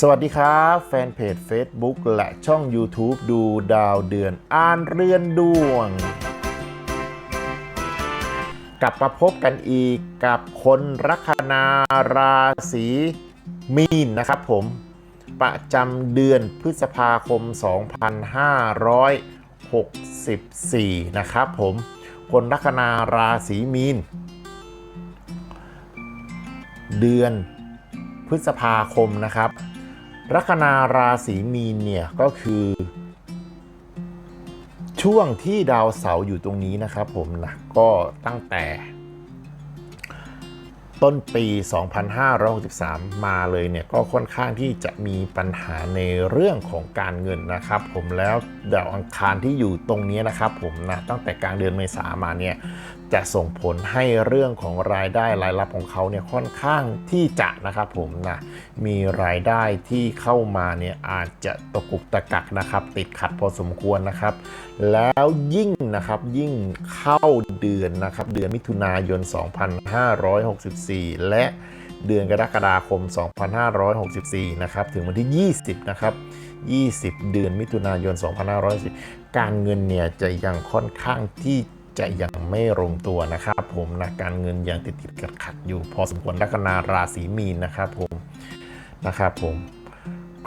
สวัสดีครับ แฟนเพจ Facebook และช่อง YouTube ดูดาวเดือนอ่านเรือนดวง กลับมาพบกันอีกกับคนลัคนาราศีมีนนะครับผม ประจำเดือนพฤษภาคม 2564 นะครับผม คนลัคนาราศีมีน เดือนพฤษภาคมนะครับ ลัคนาราศีมีนเนี่ยก็คือ ช่วงที่ดาวเสาร์อยู่ตรงนี้นะครับผมนะก็ตั้งแต่ ต้นปี 2563 มาเลยเนี่ยก็ค่อนข้างที่จะมีปัญหาในเรื่องของการเงินนะครับ ผมแล้วดาวอังคารที่อยู่ตรงนี้นะครับ ผมนะตั้งแต่กลางเดือนเมษามาเนี่ยจะส่งผลให้เรื่องของรายได้รายรับของเขาเนี่ยค่อนข้างที่จะนะครับผมนะมีรายได้ที่เข้ามาเนี่ยอาจจะตะกุกตะกักนะครับ ติดขัดพอสมควรนะครับ แล้วยิ่งนะครับยิ่งเข้าเดือนนะครับเดือนมิถุนายน 2564 และเดือนกรกฎาคม 2564 นะครับ ถึงวันที่ 20 นะครับ 20 เดือนมิถุนายน 2510 การเงินเนี่ยจะยังค่อนข้างที่ จะยังไม่ลงตัวนะครับ ผมนะการเงินยังติดติดขัดขัดอยู่ พอสมควรลัคนาราศีมีนนะครับผมนะครับผม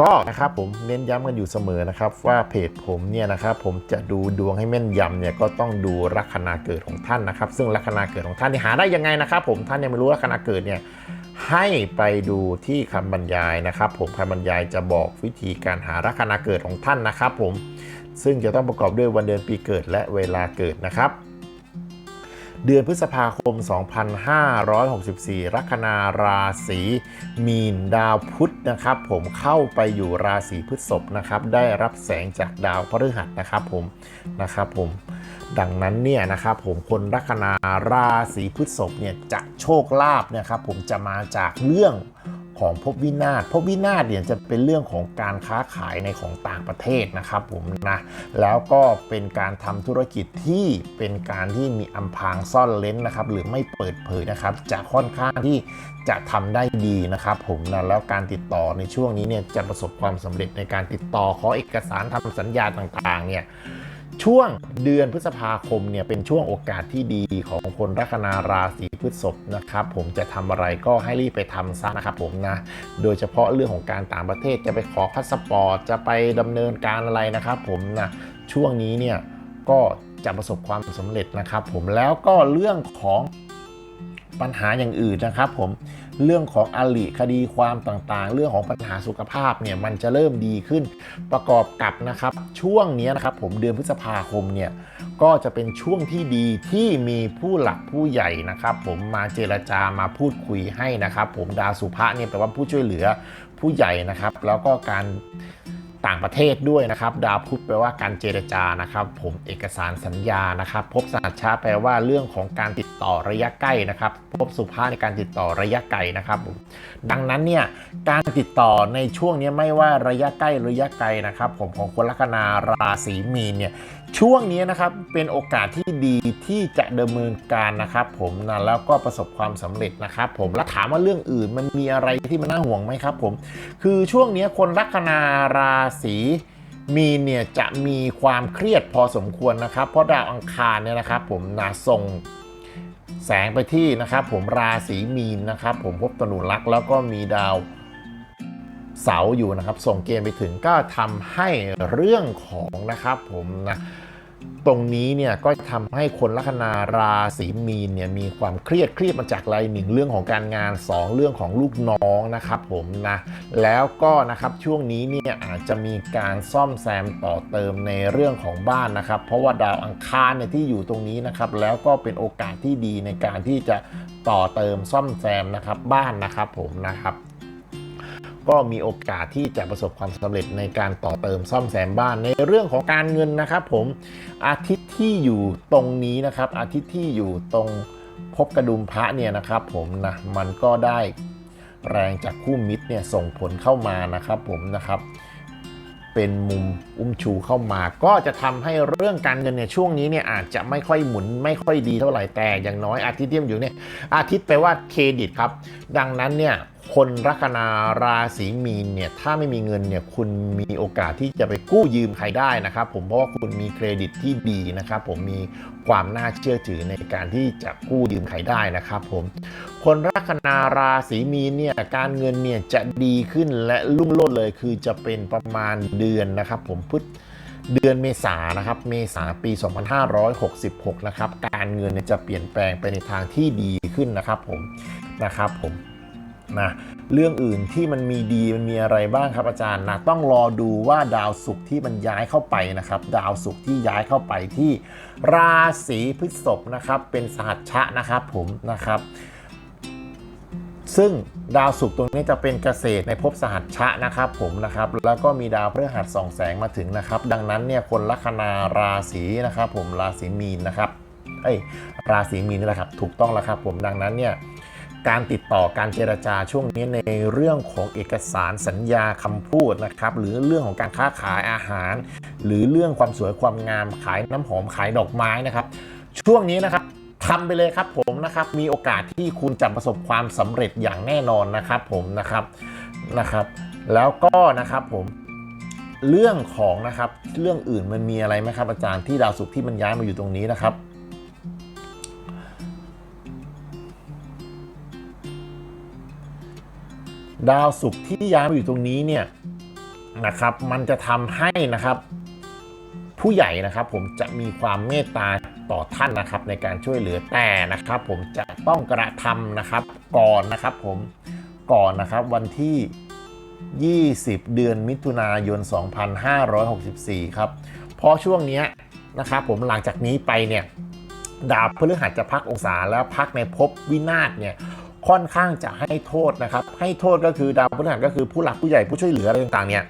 ก็นะครับผมเน้นย้ำกันอยู่เสมอนะครับ ว่าเพจผมเนี่ยนะครับผมจะดูดวงให้แม่นยำเนี่ยก็ต้องดูลัคนาเกิดของท่านนะครับ ซึ่งลัคนาเกิดของท่านนี่หาได้ยังไงนะครับ ผมท่านยังไม่รู้ลัคนาเกิดเนี่ยให้ไปดูที่คำบรรยายนะครับ ผมคำบรรยายจะบอกวิธีการหาลัคนาเกิดของท่านนะครับ ผมซึ่งจะต้องประกอบด้วยวันเดือนปีเกิดและเวลาเกิดนะครับ เดือนพฤษภาคม 2564 ลัคนาราศีมีนดาวพุธนะครับ ผมเข้าไปอยู่ราศีพฤษภนะครับ ได้รับแสงจากดาวพฤหัสนะครับผมนะครับผมดังนั้นเนี่ยนะครับผมคนลัคนาราศีพฤษภเนี่ยจะโชคลาภนะครับผมจะมาจากเรื่อง ของภพวินาศภพวินาศเนี่ยจะเป็นเรื่องของการค้าขายในของต่างประเทศนะครับผมนะแล้วก็เป็นการทำธุรกิจที่เป็นการที่มีอำพางซ่อนเล้นนะครับหรือไม่เปิดเผยนะครับจะค่อนข้างที่จะทำได้ดีนะครับผมนะแล้วการติดต่อในช่วงนี้เนี่ยจะประสบความสำเร็จในการติดต่อขอเอกสารทำสัญญาต่างๆเนี่ย ช่วงเดือนพฤษภาคมเนี่ยเป็นช่วงโอกาสที่ดีของคนลัคนาราศีพฤษภนะครับ ผมจะทำอะไรก็ให้รีบไปทำซะนะครับผมนะ โดยเฉพาะเรื่องของการต่างประเทศจะไปขอพาสปอร์ตจะไปดำเนินการอะไรนะครับผมนะช่วงนี้เนี่ยก็จะประสบความสำเร็จนะครับ ผมแล้วก็เรื่องของปัญหาอย่างอื่นนะครับ ผม เรื่องของอลิคดีความต่างๆ เรื่องของปัญหาสุขภาพเนี่ยมันจะเริ่มดีขึ้น ประกอบกับนะครับช่วงนี้นะครับผมเดือนพฤษภาคมเนี่ยก็จะเป็นช่วงที่ดีที่มีผู้หลักผู้ใหญ่นะครับ ผมมาเจรจามาพูดคุยให้นะครับ ผมดาวสุภะเนี่ยแปลว่าผู้ช่วยเหลือผู้ใหญ่นะครับ แล้วก็การต่างประเทศด้วยนะครับ ดาวพุธแปลว่าการเจรจานะครับ ผมเอกสารสัญญานะครับ พบสหัชชาแปลว่าเรื่องของการติด ต่อระยะใกล้นะครับ พบสุภาพในการติดต่อระยะไกลนะครับผมดังนั้นเนี่ยการติดต่อในช่วงนี้ไม่ว่าระยะใกล้ระยะไกลนะครับผมของคนลัคนาราศีมีนเนี่ยช่วงนี้นะครับเป็นโอกาสที่ดีที่จะดำเนินการนะครับ ผมนะแล้วก็ประสบความสำเร็จนะครับ ผมแล้วถามว่าเรื่องอื่นมันมีอะไรที่มันน่าห่วงไหมครับ ผมคือช่วงนี้คนลัคนาราศีมีเนี่ยจะมีความเครียดพอสมควรนะครับ เพราะดาวอังคารเนี่ยนะครับ ผมนะส่ง แสงไปที่นะครับผมราศีมีนนะครับผมพบตนุรักษ์แล้วก็มีดาวเสาอยู่นะครับ ส่งเกณฑ์ไปถึงก็ทำให้เรื่องของนะครับผมนะ ตรงนี้เนี่ยก็ทำให้คนลัคนาราศีมีนเนี่ยมีความเครียดเครียดมาจากอะไรหนึ่งเรื่องของการงาน 2 เรื่องของลูกน้องนะครับผมนะแล้วก็นะครับช่วงนี้เนี่ยอาจจะมีการซ่อมแซมต่อเติมในเรื่องของบ้านนะครับ เพราะว่าดาวอังคารเนี่ยที่อยู่ตรงนี้นะครับแล้วก็เป็นโอกาสที่ดีในการที่จะต่อเติมซ่อมแซมนะครับบ้านนะครับผมนะครับ ก็มีโอกาสที่จะประสบความสำเร็จในการต่อเติมซ่อมแซมบ้านในเรื่องของการเงินนะครับผมอาทิตย์ที่อยู่ตรงนี้นะครับ อาทิตย์ที่อยู่ตรงภพกระดุมพระเนี่ยนะครับผมนะมันก็ได้แรงจากคู่มิตรเนี่ยส่งผลเข้ามานะครับผมนะครับเป็นมุมอุ้มชูเข้ามา ก็จะทำให้เรื่องการเงินเนี่ยช่วงนี้เนี่ยอาจจะไม่ค่อยหมุนไม่ค่อยดีเท่าไหร่แต่อย่างน้อยอาทิตย์ที่มันอยู่เนี่ยอาทิตย์แปลว่าเครดิตครับ ดังนั้นเนี่ย คนลัคนาราศีมีนเนี่ยถ้าไม่มีเงินเนี่ยคุณมีโอกาสที่จะไปกู้ยืมใครได้นะครับ ผมเพราะว่าคุณมีเครดิตที่ดีนะครับผมมีความน่าเชื่อถือในการที่จะกู้ยืมใครได้นะครับผมคนลัคนาราศีมีนเนี่ยการเงินเนี่ยจะดีขึ้นและรุ่งโรจน์เลยคือจะเป็นประมาณเดือนนะครับผมพฤษเดือนเมษานะครับ เมษาปี 2566 นะครับ การเงินจะเปลี่ยนแปลงไปในทางที่ดีขึ้นนะครับผม นะครับผม นะเรื่องอื่นที่มันมีดีมันมีอะไรบ้างครับอาจารย์นะต้องรอดูว่าดาวศุกร์ที่มันย้ายเข้าไปนะครับ ดาวศุกร์ที่ย้ายเข้าไปที่ราศีพฤษภนะครับเป็นสหัชชะนะครับผมนะครับซึ่งดาวศุกร์ตรงนี้จะเป็นเกษตรในภพสหัชชะนะครับผมนะครับแล้วก็มีดาวพฤหัสส่องแสงมาถึงนะครับ ดังนั้นเนี่ยคนลัคนาราศีนะครับผมราศีมีนนะครับเอ้ยราศีมีนนี่แหละครับถูกต้องแล้วครับผมดังนั้นเนี่ย การติดต่อการเจรจาช่วงนี้ในเรื่องของเอกสารสัญญาคำพูดนะครับ หรือเรื่องของการค้าขายอาหาร หรือเรื่องความสวยความงามขายน้ำหอมขายดอกไม้นะครับ ช่วงนี้นะครับทำไปเลยครับผมนะครับมีโอกาสที่คุณจะประสบความสำเร็จอย่างแน่นอนนะครับผมนะครับนะครับ แล้วก็นะครับผมเรื่องของนะครับเรื่องอื่นมันมีอะไรไหมครับอาจารย์ที่ดาวศุกร์ที่มันย้ายมาอยู่ตรงนี้นะครับ ดาวศุกร์ที่ย้ายมาอยู่ตรงนี้เนี่ยนะครับ มันจะทำให้นะครับ ผู้ใหญ่นะครับ ผมจะมีความเมตตาต่อท่านนะครับ ในการช่วยเหลือแต่นะครับ ผมจะต้องกระทำนะครับ ก่อนนะครับ ผมก่อนนะครับวันที่ 20 เดือนมิถุนายน 2564 ครับ เพราะช่วงนี้นะครับผมหลังจากนี้ไปเนี่ยดาวพฤหัสจะพักองศาแล้วพักในภพวินาศเนี่ย ค่อนข้างจะให้โทษนะครับ ให้โทษก็คือดาวพฤหัสก็คือผู้หลักผู้ใหญ่ผู้ช่วยเหลืออะไรต่างๆเนี่ย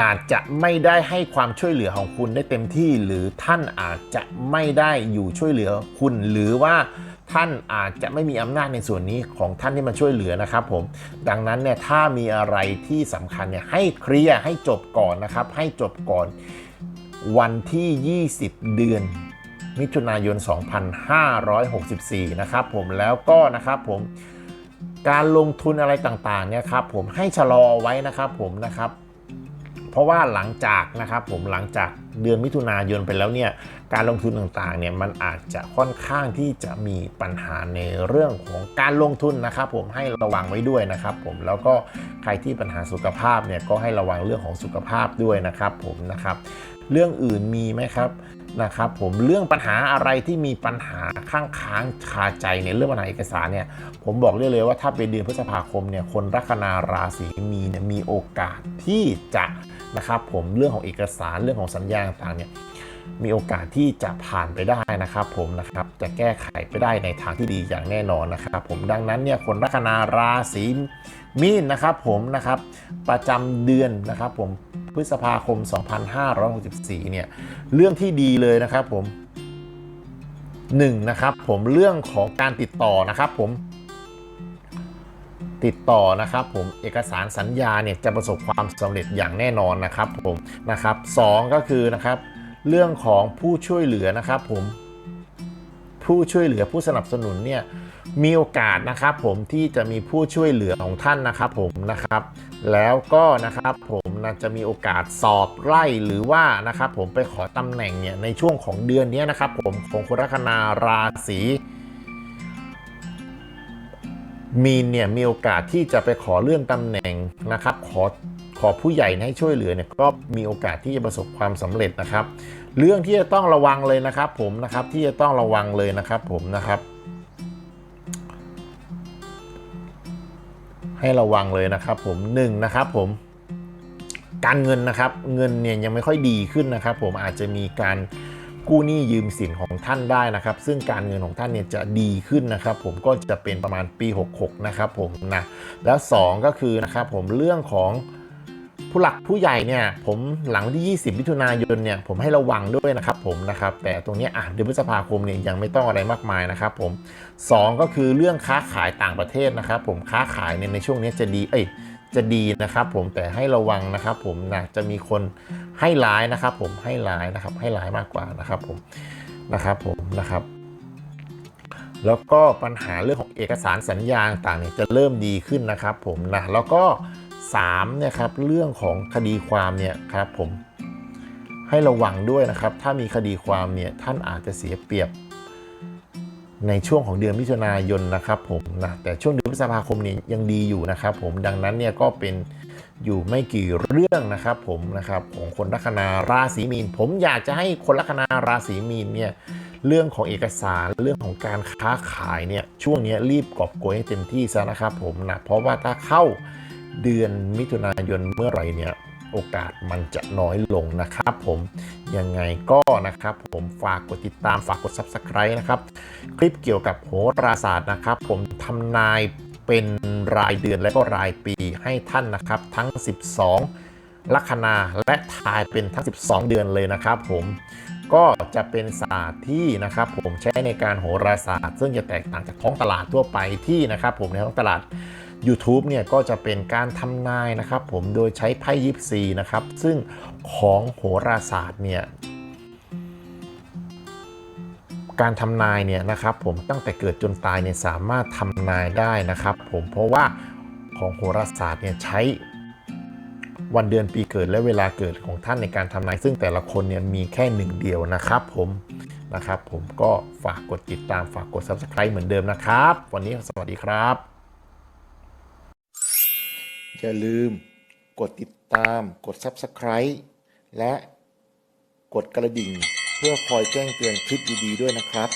อาจจะไม่ได้ให้ความช่วยเหลือของคุณได้เต็มที่ หรือท่านอาจจะไม่ได้อยู่ช่วยเหลือคุณ หรือว่าท่านอาจจะไม่มีอำนาจในส่วนนี้ของท่านที่มาช่วยเหลือนะครับผมดังนั้นเนี่ยถ้ามีอะไรที่สำคัญเนี่ยให้เคลียร์ให้จบก่อนนะครับ ให้จบก่อนวันที่ 20 เดือน มิถุนายน 2564 นะครับผมแล้วก็นะครับผมการลงทุนอะไรต่างๆเนี่ยครับผมให้ชะลอไว้นะครับผมนะครับเพราะว่าหลังจากนะครับผมหลังจากเดือนมิถุนายนไปแล้วเนี่ยการลงทุนต่างๆเนี่ยมันอาจจะค่อนข้างที่จะมีปัญหาในเรื่องของการลงทุนนะครับผมให้ระวังไว้ด้วยนะครับผมแล้วก็ใครที่ปัญหาสุขภาพเนี่ยก็ให้ระวังเรื่องของสุขภาพด้วยนะครับผมนะครับเรื่องอื่นมีไหมครับ นะครับผมเรื่องปัญหาอะไรที่มีปัญหาข้างค้างคาใจในเรื่องปัญหาเอกสารเนี่ยผมบอกเลยเลยว่าถ้าเป็นเดือนพฤษภาคมเนี่ยคนลัคนาราศีมีเนี่ยมีโอกาสที่จะนะครับผมเรื่องของเอกสารเรื่องของสัญญาต่างเนี่ยมีโอกาสที่จะผ่านไปได้นะครับผมนะครับจะแก้ไขไปได้ในทางที่ดีอย่างแน่นอนนะครับผมดังนั้นเนี่ยคนลัคนาราศีมีนนะครับผมนะครับประจำเดือนนะครับผม พฤษภาคม 2564 เนี่ย เรื่องที่ดีเลยนะครับผมหนึ่งนะครับผมเรื่องของการติดต่อนะครับผมติดต่อนะครับผมเอกสารสัญญาเนี่ยจะประสบความสำเร็จอย่างแน่นอนนะครับผมนะครับสองก็คือนะครับเรื่องของผู้ช่วยเหลือนะครับผมผู้ช่วยเหลือผู้สนับสนุนเนี่ยมีโอกาสนะครับผมที่จะมีผู้ช่วยเหลือของท่านนะครับผมนะครับ แล้วก็นะครับผม นะจะมีโอกาสสอบไล่หรือว่านะครับผมไปขอตำแหน่งเนี่ยในช่วงของเดือนนี้นะครับผมของคนลัคนาราศีมีนเนี่ยมีโอกาสที่จะไปขอเลื่อนตำแหน่งนะครับ ขอขอผู้ใหญ่ให้ช่วยเหลือเนี่ยก็มีโอกาสที่จะประสบความสำเร็จนะครับ เรื่องที่จะต้องระวังเลยนะครับ ผมนะครับที่จะต้องระวังเลยนะครับผมนะครับ ให้ระวังเลยนะครับผมหนึ่งนะครับผม การเงินนะครับ เงินเนี่ยยังไม่ค่อยดีขึ้นนะครับ ผมอาจจะมีการกู้หนี้ยืมสินของท่านได้นะครับ ซึ่งการเงินของท่านเนี่ยจะดีขึ้นนะครับ ผมก็จะเป็นประมาณปี 66 นะครับผมนะแล้ว 2 ก็คือนะครับผมเรื่องของผู้หลักผู้ใหญ่เนี่ยผมหลังที่ 20มิถุนายนเนี่ยผมให้ระวังด้วยนะครับผมนะครับแต่ตรงนี้อะเดือนพฤษภาคมเนี่ยยังไม่ต้องอะไรมากมายนะครับผม 2 ก็คือเรื่องค้าขายต่างประเทศนะครับ ผมค้าขายเนี่ยในช่วงนี้จะดีเอ้ย จะดีนะครับผมแต่ให้ระวังนะครับผมนะจะมีคนให้ร้ายนะครับ ผมให้ร้ายนะครับให้ร้ายมากกว่านะครับผมนะครับผมนะครับ แล้วก็ปัญหาเรื่องของเอกสารสัญญาต่างๆเนี่ยจะเริ่มดีขึ้นนะครับ ผมนะแล้วก็3เนี่ยครับเรื่องของคดีความเนี่ยครับผมให้ระวังด้วยนะครับ ถ้ามีคดีความเนี่ยท่านอาจจะเสียเปรียบ ในช่วงของเดือนมิถุนายนนะครับผมนะแต่ช่วงเดือนพฤษภาคมนี้ยังดีอยู่นะครับผมดังนั้นเนี่ยก็เป็นอยู่ไม่กี่เรื่องนะครับผมนะครับของคนลัคนาราศีมีน ผมอยากจะให้คนลัคนาราศีมีนเนี่ยเรื่องของเอกสารเรื่องของการค้าขายเนี่ยช่วงนี้รีบกอบโกยให้เต็มที่ซะนะครับผมนะเพราะว่าถ้าเข้าเดือนมิถุนายนเมื่อไหร่เนี่ย โอกาสมันจะน้อยลงนะครับผมยังไงก็นะครับผมฝากกดติดตามฝากกด Subscribe นะครับ คลิปเกี่ยวกับโหราศาสตร์นะครับ ผมทำนายเป็นรายเดือนและก็รายปีให้ท่านนะครับ ทั้ง 12 ลัคนาและทายเป็นทั้ง 12 เดือนเลยนะครับ ผมก็จะเป็นศาสตร์ที่นะครับผมใช้ในการโหราศาสตร์ ซึ่งจะแตกต่างจากท้องตลาดทั่วไปที่นะครับผมในท้องตลาด YouTube เนี่ยก็จะเป็นการทำนายนะครับผมโดยใช้ไพ่ยิปซีนะครับ ซึ่งของโหราศาสตร์เนี่ยการทำนายเนี่ยนะครับผมตั้งแต่เกิดจนตายเนี่ยสามารถทำนายได้นะครับ ผมเพราะว่าของโหราศาสตร์เนี่ยใช้วันเดือนปีเกิดและเวลาเกิดของท่านในการทำนาย ซึ่งแต่ละคนเนี่ยมีแค่หนึ่งเดียวนะครับผมนะครับ ผมก็ฝากกดติดตามฝากกด subscribe เหมือนเดิมนะครับ วันนี้สวัสดีครับ อย่าลืมกดติดตาม กด subscribe และกดกระดิ่ง เพื่อคอยแจ้งเตือนคลิปดีๆด้วยนะครับ